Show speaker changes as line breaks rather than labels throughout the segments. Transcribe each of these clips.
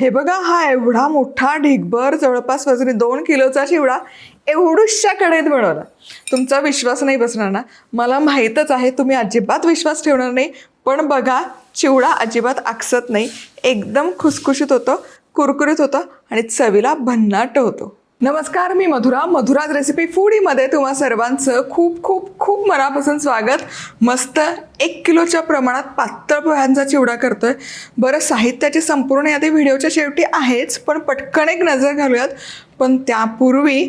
हे बघा हा एवढा मोठा ढिगभर जवळपास वजनी दोन किलोचा चिवडा एवढूशा कडेत बनवला. तुमचा विश्वास नाही बसणार ना? मला माहीतच आहे तुम्ही अजिबात विश्वास ठेवणार नाही. पण बघा चिवडा अजिबात आकसत नाही. एकदम खुसखुशीत होतं कुरकुरीत होतं आणि चवीला भन्नाट होतो. नमस्कार मी मधुरा. मधुराज रेसिपी फूडीमध्ये तुम्हा सर्वांचं खूप खूप खूप मनापासून स्वागत. मस्त एक किलोच्या प्रमाणात पातळ पोह्यांचा चिवडा करतोय. बरं साहित्याची संपूर्ण यादी व्हिडिओच्या शेवटी आहेच पण पटकन एक नजर घालूयात. पण त्यापूर्वी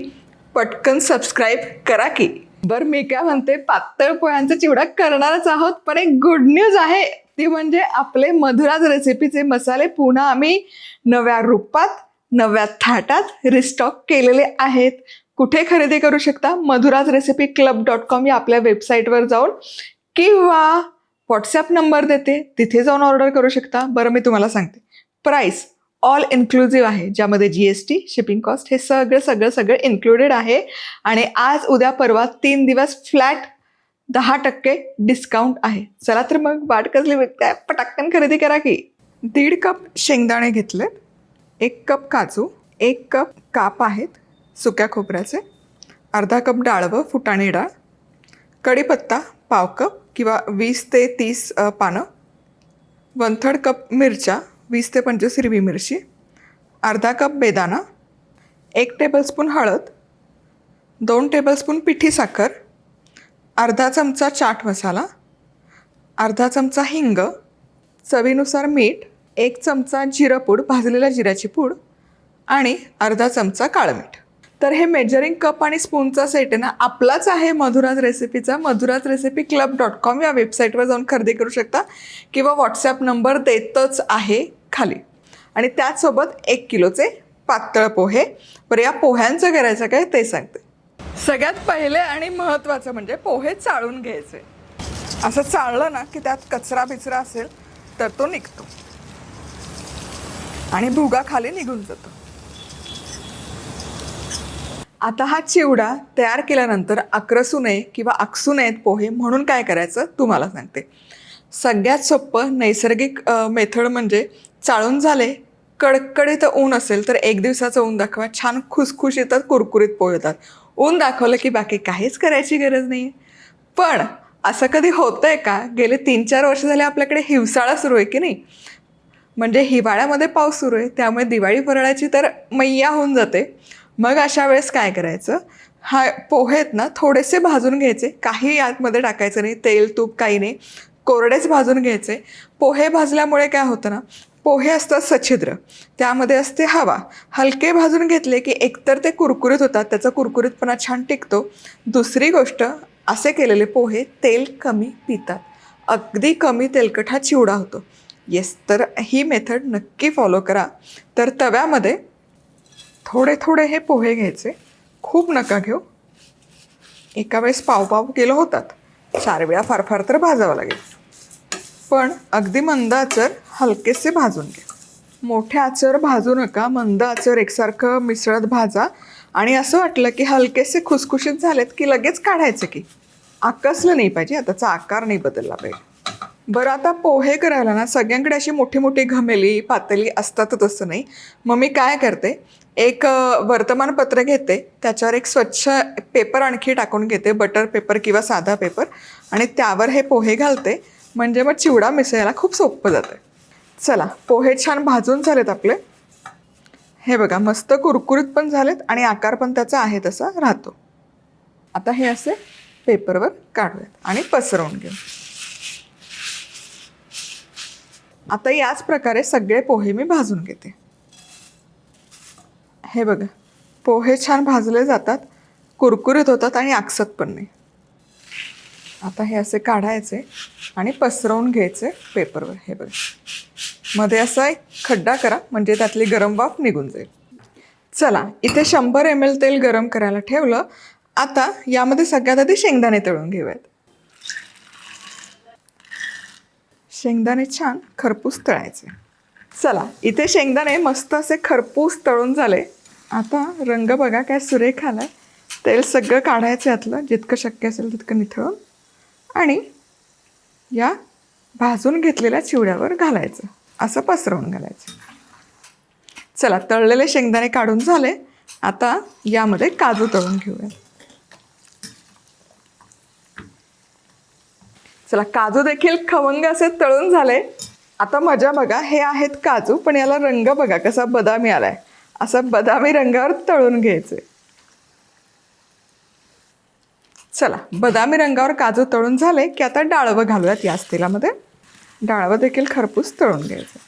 पटकन सबस्क्राईब करा की. बरं मी काय म्हणते पातळ पोह्यांचा चिवडा करणारच आहोत पण एक गुड न्यूज आहे. ती म्हणजे आपले मधुराज रेसिपीचे मसाले पुन्हा आम्ही नव्या रूपात नव्या थाटात रिस्टॉक केलेले आहेत. कुठे खरेदी करू शकता? Madhura's recipe club dot com या आपल्या वेबसाईटवर जाऊन. किंवा व्हॉट्सॲप नंबर देते. तिथे जाऊन ऑर्डर करू शकता. बरं मी तुम्हाला सांगते. प्राईस ऑल इन्क्लुझिव्ह आहे ज्यामध्ये G S T shipping cost हे सगळं सगळं सगळं इन्क्लुडेड आहे. आणि आज उद्या परवा तीन दिवस फ्लॅट दहा टक्के डिस्काउंट आहे. चला तर मग वाट कसली विकताय पटाकन खरेदी करा की. दीड कप शेंगदाणे घेतले एक कप काजू एक कप काप आहेत सुक्या खोबऱ्याचे अर्धा कप डाळवं फुटाणे डाळ कढीपत्ता पाव कप किंवा वीस ते तीस पानं वन थर्ड कप मिरच्या वीस ते पंचवीस हिरवी मिरची अर्धा कप बेदाना एक टेबलस्पून हळद दोन टेबलस्पून पिठी साखर अर्धा चमचा चाट मसाला अर्धा चमचा हिंग चवीनुसार मीठ एक चमचा जिरंपूड भाजलेला जिऱ्याची पूड आणि अर्धा चमचा काळमीठ तर हे मेजरिंग कप आणि स्पूनचा सेट आहे ना आपलाच आहे Madhura's रेसिपीचा Madhura's recipe club dot com या वेबसाईटवर जाऊन खरेदी करू शकता किंवा व्हॉट्सॲप नंबर देतच आहे खाली. आणि त्याचसोबत एक किलोचे पातळ पोहे. बरं या पोह्यांचं करायचं काय ते सांगते. सगळ्यात पहिले आणि महत्त्वाचं म्हणजे पोहे चाळून घ्यायचे. असं चाळलं ना की त्यात कचरा बिचरा असेल तर तो निघतो. आणि भुगा खाली निघून जातो. आता हा चिवडा तयार केल्यानंतर आक्रसू नये किंवा आकसू नयेत पोहे म्हणून काय करायचं तुम्हाला सांगते. सगळ्यात सोपं नैसर्गिक मेथड म्हणजे चाळून झाले कडकडीत ऊन असेल तर एक दिवसाचं ऊन दाखवा छान खुसखुश येतात कुरकुरीत पोहे होतात ऊन दाखवलं की बाकी काहीच करायची गरज नाही पण असं कधी होतंय का? गेले तीन चार वर्ष झाले आपल्याकडे हिवसाळा सुरू आहे की नाही? म्हणजे हिवाळ्यामध्ये पाऊस सुरू आहे त्यामुळे दिवाळी फराळाची तर मैया होऊन जाते. मग अशा वेळेस काय करायचं? हा पोहेत ना थोडेसे भाजून घ्यायचे. काही आतमध्ये टाकायचं नाही तेल तूप काही नाही. कोरडेच भाजून घ्यायचे. पोहे भाजल्यामुळे काय होतं ना पोहे असतात सच्छिद्र त्यामध्ये असते हवा. हलके भाजून घेतले की एकतर ते कुरकुरीत होतात त्याचा कुरकुरीतपणा छान टिकतो. दुसरी गोष्ट असे केलेले पोहे तेल कमी पितात. अगदी कमी तेलकट हा चिवडा होतो. येस तर ही मेथड नक्की फॉलो करा. तर तव्यामध्ये थोडे थोडे हे पोहे घ्यायचे. खूप नका घेऊ. एका वेळेस पावपाव केलं किलो होतात. चार वेळा फार फार तर भाजावं लागेल. पण अगदी मंद आचर हलकेसे भाजून घ्या. मोठे आचर भाजू नका. मंद आचर एकसारखं मिसळत भाजा. आणि असं वाटलं की हलकेसे खुसखुशीत झालेत की लगेच काढायचे की. आकसलं नाही पाहिजे. आताचा आकार नाही बदलला पाहिजे. बरं आता पोहे करायला ना सगळ्यांकडे अशी मोठी मोठी घमेली पातेली असतातच असं नाही. मग मी काय करते एक वर्तमानपत्र घेते त्याच्यावर एक स्वच्छ पेपर आणखी टाकून घेते बटर पेपर किंवा साधा पेपर आणि त्यावर हे पोहे घालते. म्हणजे मग चिवडा मिसळायला खूप सोपं जातं. चला पोहे छान भाजून झालेत आपले. हे बघा मस्त कुरकुरीत पण झालेत आणि आकार पण त्याचा आहे तसा राहतो. आता हे असे पेपरवर काढूयात आणि पसरवून घेऊ. आता याच प्रकारे सगळे पोहे मी भाजून घेते. हे बघा पोहे छान भाजले जातात कुरकुरीत होतात आणि आकसत पण नाही. आता हे असे काढायचे आणि पसरवून घ्यायचे पेपरवर हे बघा. मध्ये असा एक खड्डा करा म्हणजे त्यातली गरम वाफ निघून जाईल. चला इथे शंभर एम एल तेल गरम करायला ठेवलं. आता यामध्ये सगळ्यात आधी शेंगदाणे तळून घेऊयात. शेंगदाणे छान खरपूस तळायचे. चला इथे शेंगदाणे मस्त असे खरपूस तळून झाले. आता रंग बघा काय सुरेख आलाय. तेल सगळं काढायचं यातलं जितकं शक्य असेल तितकं निथळून. आणि या भाजून घेतलेल्या चिवड्यावर घालायचं. असं पसरवून घालायचं. चला तळलेले शेंगदाणे काढून झाले. आता यामध्ये काजू तळून घेऊया. चला काजू देखील खवंग असे तळून झाले. आता मजा बघा हे आहेत काजू पण याला रंग बघा कसा बदामी आलाय. असा बदामी रंगावर तळून घ्यायचे. चला बदामी रंगावर काजू तळून झाले की आता डाळवं घालूयात याच तेलामध्ये. डाळवं देखील खरपूस तळून घ्यायचं.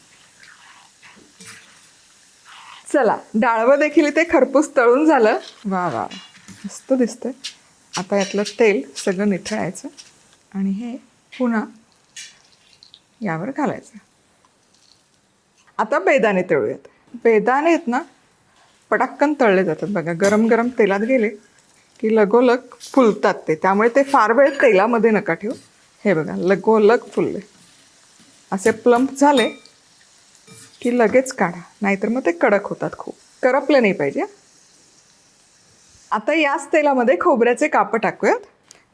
चला डाळवं देखील इथे खरपूस तळून झालं. वा वा मस्त दिसतंय. आता यातलं तेल सगळं निथळायचं. आणि हे पुन्हा. यावर घालायचं. आता बेदाणे तळूयात. बेदाणे आहेत ना पटाक्कन तळले जातात बघा. गरम गरम तेलात गेले की लगोलग फुलतात ते. त्यामुळे ते फार वेळ तेलामध्ये नका ठेवू. हे बघा लगोलग फुलले. असे प्लम्प झाले की लगेच काढा. नाहीतर मग ते कडक होतात खूप. करपलं नाही पाहिजे आता याच तेलामध्ये खोबऱ्याचे कापं टाकूयात.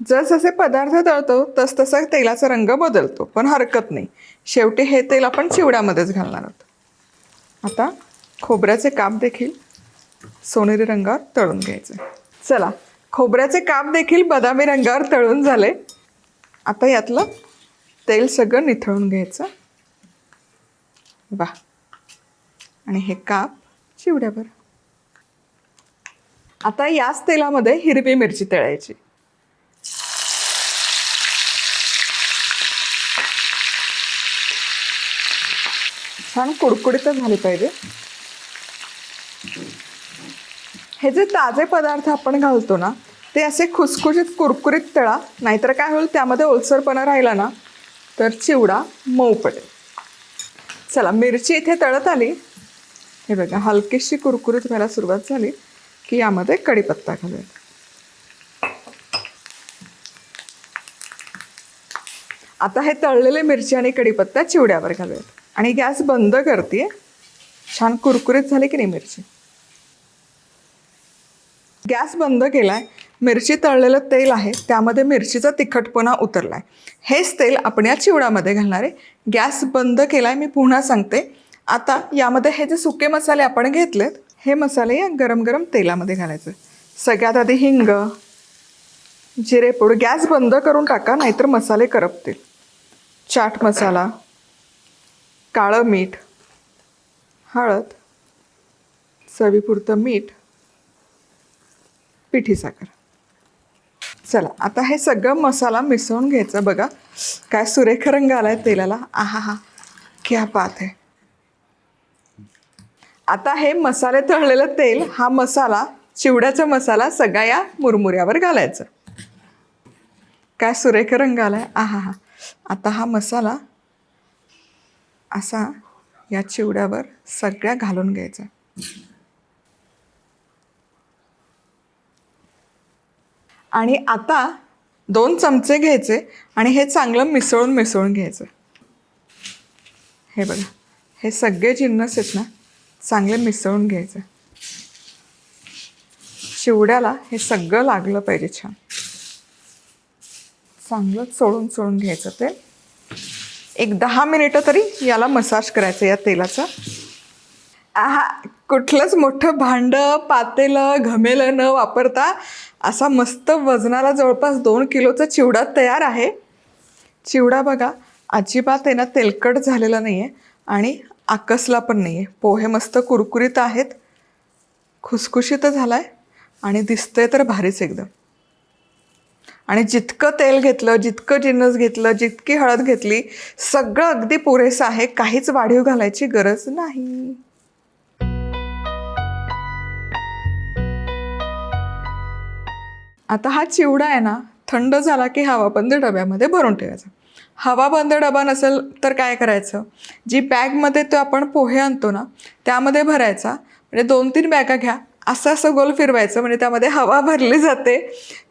जसजसे पदार्थ तळतो तसतसा तेलाचा रंग बदलतो. पण हरकत नाही. शेवटी हे तेल आपण चिवड्यामध्येच घालणार आहोत. आता खोबऱ्याचे काप देखील सोनेरी रंगावर तळून घ्यायचे. चला खोबऱ्याचे काप देखील बदामी रंगावर तळून झाले. आता यातलं तेल सगळं निथळून घ्यायचं. वा आणि हे काप चिवड्यावर. आता याच तेलामध्ये हिरवी मिरची तळायची. छान कुडकुडीत झाली पाहिजे. हे जे ताजे पदार्थ आपण घालतो ना ते असे खुसखुशीत कुरकुरीत तळा नाहीतर काय होईल त्यामध्ये ओलसरपणा राहिला ना तर चिवडा मऊ पडेल चला मिरची इथे तळत आली. हे बघा हलकीशी कुरकुरीत व्हायला सुरुवात झाली की यामध्ये कढीपत्ता घालूया. आता हे तळलेले मिरची आणि कढीपत्ता चिवड्यावर घालूयात. आणि गॅस बंद करते छान कुरकुरीत झाली की नाही मिरची? गॅस बंद केला आहे मिरची तळलेलं तेल आहे त्यामध्ये मिरचीचा तिखटपणा उतरला आहे हेच तेल आपण या चिवडामध्ये घालणार आहे. गॅस बंद केला आहे मी पुन्हा सांगते. आता यामध्ये हे जे सुके मसाले आपण घेतलेत हे मसाले या गरम गरम तेलामध्ये घालायचे. सगळ्यात आधी हिंग जिरेपूड गॅस बंद करून टाका नाहीतर मसाले करपतील. चाट मसाला काळं मीठ हळद चवीपुरतं मीठ पिठी साखर. चला आता हे सगळं मसाला मिसळून घ्यायचं बघा. काय सुरेख रंग आलाय तेलाला. आहा हा. क्या पात आहे. आता हे मसाले तळलेलं तेल हा मसाला चिवड्याचा मसाला सगळ्या या मुरमुऱ्यावर घालायचं. काय सुरेख रंग आलाय. आहा हा. आता हा मसाला असा या चिवड्यावर सगळ्या घालून घ्यायचा. आणि आता दोन चमचे घ्यायचे आणि हे चांगलं मिसळून मिसळून घ्यायचं. हे बघा हे सगळे जिन्नस आहेत ना चांगले मिसळून घ्यायचं. चिवड्याला हे सगळं लागलं पाहिजे छान. चांगलं चोळून चोळून घ्यायचं ते एक दहा मिनिटं तरी याला मसाज करायचं या तेलाचा. हा कुठलंच मोठं भांडं पातेलं घमेलं न वापरता असा मस्त वजनाला जवळपास दोन किलोचा चिवडा तयार आहे. चिवडा बघा अजिबात आहे ना तेलकट झालेला नाही आहे आणि आकसला पण नाही आहे पोहे मस्त कुरकुरीत आहेत. खुसखुशीत झाला आहे आणि दिसतंय तर भारीच एकदम. आणि जितकं तेल घेतलं जितकं जिन्नस घेतलं जितकी हळद घेतली सगळं अगदी पुरेसं आहे. काहीच वाढीव घालायची गरज नाही. आता हा चिवडा आहे ना थंड झाला की हवाबंद डब्यामध्ये भरून ठेवायचा. हवाबंद डबा नसेल तर काय करायचं? जी बॅगमध्ये तो आपण पोहे आणतो ना त्यामध्ये भरायचा. म्हणजे दोन तीन बॅगा घ्या. असं असं गोल फिरवायचं म्हणजे त्यामध्ये हवा भरली जाते.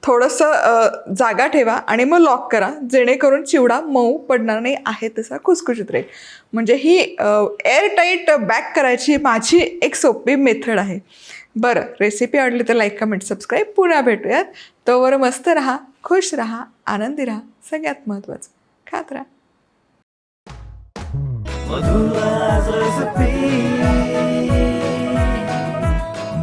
थोडंसं जागा ठेवा आणि मग लॉक करा. जेणेकरून चिवडा मऊ पडणार नाही आहे तसा खुसखुशीत राहील म्हणजे ही एअरटाईट बॅक करायची माझी एक सोपी मेथड आहे. बरं रेसिपी आवडली तर लाईक कमेंट सबस्क्राईब पुन्हा भेटूयात. तोवर मस्त राहा खुश राहा आनंदी राहा. सगळ्यात महत्त्वाचं खात राहा.